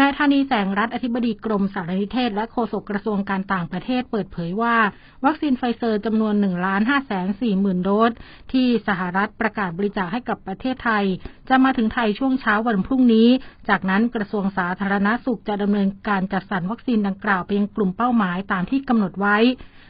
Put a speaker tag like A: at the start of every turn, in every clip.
A: นายธานีแสงรัฐอธิบดีกรมสารนิเทศ และโฆษกกระทรวงการต่างประเทศเปิดเผยว่า วัคซีนไฟเซอร์จำนวน1ล้าน5แสน4หมื่นโดส ที่สหรัฐประกาศบริจาคให้กับประเทศไทย จะมาถึงไทยช่วงเช้าวันพรุ่งนี้ จากนั้นกระทรวงสาธารณาสุขจะดำเนินการจัดสรรวัคซีนดังกล่าวไปยังกลุ่มเป้าหมายตามที่กำหนดไว้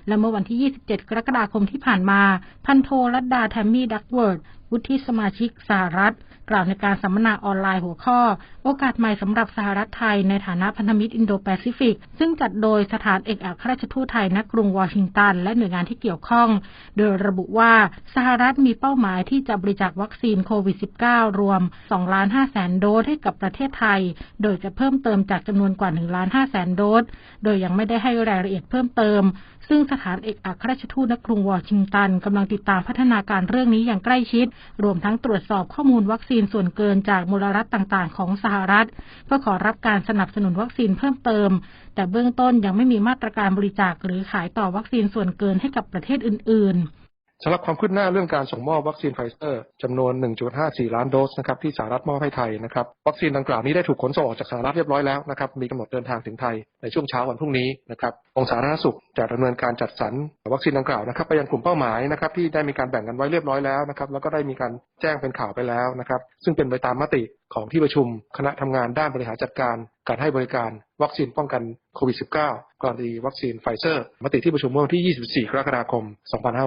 A: และเมื่อวันที่ 27 กรกฎาคมที่ผ่านมา พันโทรัตดาแทมมี่ดักเวิร์ดวุฒิสมาชิกสหรัฐ กล่าวในการสัมมนาออนไลน์หัวข้อ โอกาสใหม่สำหรับสหรัฐไทยในฐานะพันธมิตรอินโดแปซิฟิก ซึ่งจัดโดยสถานเอกอัครราชทูตไทยณกรุงวอชิงตัน และหน่วยงานที่เกี่ยวข้อง โดยระบุว่าสหรัฐมีเป้าหมายที่จะบริจาควัคซีนโควิด -19 รวม2ล้าน5แสนโดสให้กับประเทศไทย โดยจะเพิ่มเติมจากจำนวนกว่า1ล้าน5แสนโดส โดยยังไม่ได้ให้รายละเอียดเพิ่มเติม ซึ่งสถานเอกอัครราชทูตณกรุงวอชิงตันกำลังติดตามพัฒนาการเรื่องนี้อย่างใกล้ชิด รวมทั้งตรวจสอบข้อมูลวัคซีนส่วนเกินจากมูลรัฐต่างๆ ของสหรัฐ เพื่อขอรับการสนับสนุนวัคซีนเพิ่มเติม แต่เบื้องต้นยังไม่มีมาตรการบริจาคหรือขายต่อวัคซีนส่วนเกินให้กับประเทศอื่น ๆ
B: สำหรับความคืบหน้าเรื่องการส่งมอบวัคซีนไฟเซอร์จำนวน 1.54 ล้านโดสนะครับที่สหรัฐมอบให้ไทยนะครับวัคซีนดังกล่าวนี้ได้ถูกขนส่งออกจากสหรัฐเรียบร้อยแล้วนะครับมีกำหนดเดินทางถึงไทยในช่วงเช้าวันพรุ่งนี้นะครับองค์สาธารณสุขจะดำเนินการจัดสรรวัคซีนดังกล่าวนะครับไปยังกลุ่มเป้าหมายนะครับที่ได้มีการแบ่งกันไว้เรียบร้อยแล้วนะครับแล้วก็ได้มีการแจ้งเป็นข่าวไปแล้วนะครับซึ่งเป็นไปตามมติของที่ประชุมคณะทำงานด้านบริหารจัดการ การให้บริการวัคซีนป้องกันโควิด -19 กรณีวัคซีนไฟเซอร์ มติที่ประชุมเมื่อวันที่ 24 กรกฎาคม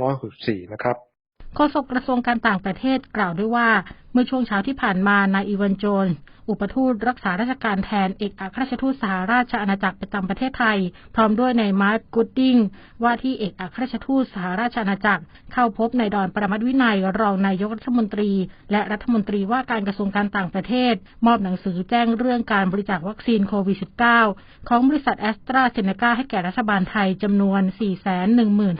B: 2564 นะครับ
A: โฆษกกระทรวงการต่างประเทศกล่าวด้วยว่า เมื่อช่วงเช้าที่ผ่านมานายอีวานโจน อุปทูตรักษาราชการแทนเอกอัครราชทูตสหราชอาณาจักรประจำประเทศไทย พร้อมด้วยนายมาร์คกูดดิงว่าที่เอกอัครราชทูตสหราชอาณาจักร เข้าพบนายดอนประมัตวินัยรองนายกรัฐมนตรี และรัฐมนตรีว่าการกระทรวงการต่างประเทศ มอบหนังสือแจ้งเรื่องการบริจาควัคซีนโควิด -19 ของบริษัทแอสตราเซเนกาให้แก่รัฐบาลไทยจำนวน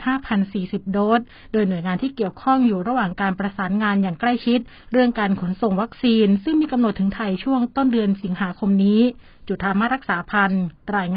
A: 415,040 โดส โดยหน่วยงานที่เกี่ยวข้องอยู่ระหว่างการประสานงานอย่างใกล้ชิด เรื่องการการขนส่งวัคซีน ซึ่งมีกำหนดถึงไทยช่วงต้นเดือนสิงหาคมนี้ จุธามารักษาพันธ์ราย